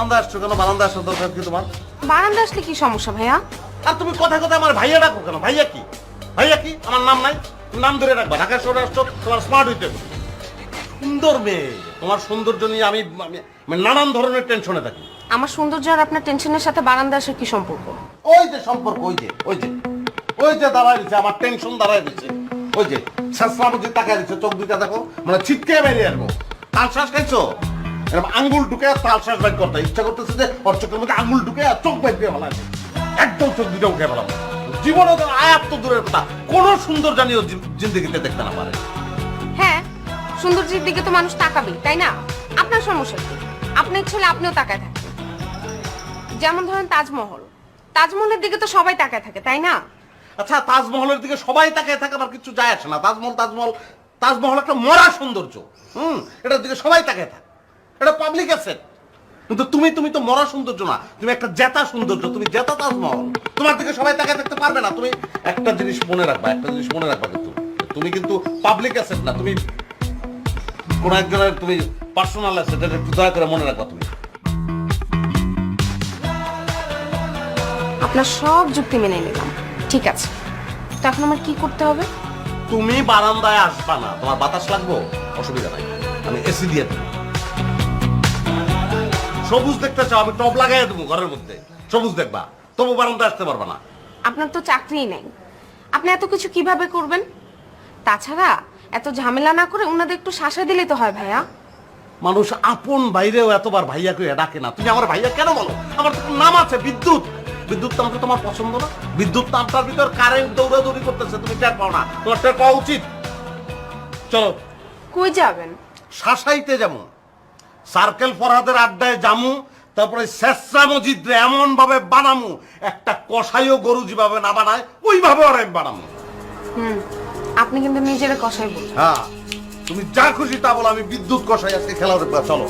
বারান্দা আসছো কেন? বারান্দা আসার দরকার কি তোমার? বারান্দা আসলে কি সমস্যা ভাইয়া? আর তুমি কথায় কথায় আমার ভাইয়া ডাকো কেন? ভাইয়া কি? ভাইয়া কি? আমার নাম নাই? নাম ধরে রাখবা। ঢাকা শহরে আসছো তোমার স্মার্ট হইতে সুন্দর মেয়ে। তোমার সৌন্দর্য নিয়ে আমি নানান ধরনের টেনশনে থাকি। আমার সৌন্দর্য আর আপনার টেনশনের সাথে বারান্দা আসার কি সম্পর্ক? ওই যে সম্পর্ক ওই যে ওই যে। ওই যে দাঁড়ায় দিচ্ছে আমার টেনশন দাঁড়ায় দিচ্ছে ওই যে বুঝি তাকায় দিচ্ছে চোখ দুইটা দেখো মানে ছিটকে বেরিয়ে আসব। তাল শ্বাস খাইছো? এরকম আঙ্গুল ঢুকে তাল শ্বাস বাইর করতে ইচ্ছা করতেছে যে ওর চোখের মধ্যে আঙ্গুল ঢুকে আর চোখ বাইর দিয়ে ফেলাছে একদম চোখ দুটো উঠে ফেলাম জীবনে তো আয়াত তো দূরের কথা। কোন সুন্দর জানিও জিন্দগিতে দেখতে না পারে। হ্যাঁ সৌন্দর্যের দিকে তো মানুষ তাকাবে তাই না? আপনার সমস্যা কি? আপনার হলে আপনিও তাকায় থাকবেন যেমন ধরেন তাজমহল। তাজমহলের দিকে তো সবাই তাকায় থাকে তাই না? আচ্ছা তাজমহলের দিকে সবাই তাকায় থাকে আমার কিছু যায় আসে না। তাজমহল তাজমহল তাজমহল একটা মরা সৌন্দর্য। হুম এটার দিকে সবাই তাকায় থাকে। এটা পাবলিক অ্যাসেট কিন্তু তুমি তুমি তো মরা সৌন্দর্য না। তুমি একটা জেতা সৌন্দর্য তুমি জেতা তাজমহল। তোমার দিকে সবাই তাকায় থাকতে পারবে না। তুমি একটা জিনিস মনে রাখবা একটা জিনিস মনে রাখবা কিন্তু। তুমি কিন্তু পাবলিক অ্যাসেট না তুমি কোন একজনের তুমি পার্সোনাল অ্যাসেট এটা একটু দয়া করে মনে রাখবা তুমি। আপনার সব যুক্তি মেনে নিলাম। ঠিক আছে। তো এখন আমার কি করতে হবে? তুমি বারান্দায় আসবা না। তোমার বাতাস লাগবো? অসুবিধা নাই। আমি এসি দিয়ে দেবো। সবুজ দেখতে চাও আমি টপ লাগাই দেবো ঘরের মধ্যে। সবুজ দেখবা। তবু বারান্দায় আসতে পারবা না। আপনার তো চাকরিই নেই। আপনি এত কিছু কীভাবে করবেন? তাছাড়া এত ঝামেলা না করে ওনাদের একটু শাসা দিলেই তো হয় ভাইয়া। মানুষ আপন বাইরেও এতবার ভাইয়া করে ডাকে না। তুমি আমার ভাইয়া কেন বলো? আমার তো নাম আছে বিদ্যুৎ। বিদ্যুৎ নামটা তোমার পছন্দ না। বিদ্যুৎ নামটার ভিতর কারেন্ট দৌড়াদৌড়ি করতেছে তুমি টের পাও না। তোমার টের পাওয়া উচিত। চলো। কই যাবেন? শাসাইতে যেমন সার্কেল ফরহাদের আড্ডায় জামু তারপরে মসজিদে এমন ভাবে বানামু একটা কষাইও গরু যেভাবে না বানায় ওইভাবে আমি বানামু। হুম আপনি কিন্তু নিজের কষাই বলুন। হ্যাঁ তুমি যা খুশি তা বলো আমি বিদ্যুৎ কষাই আজকে খেলা দেখবা চলো।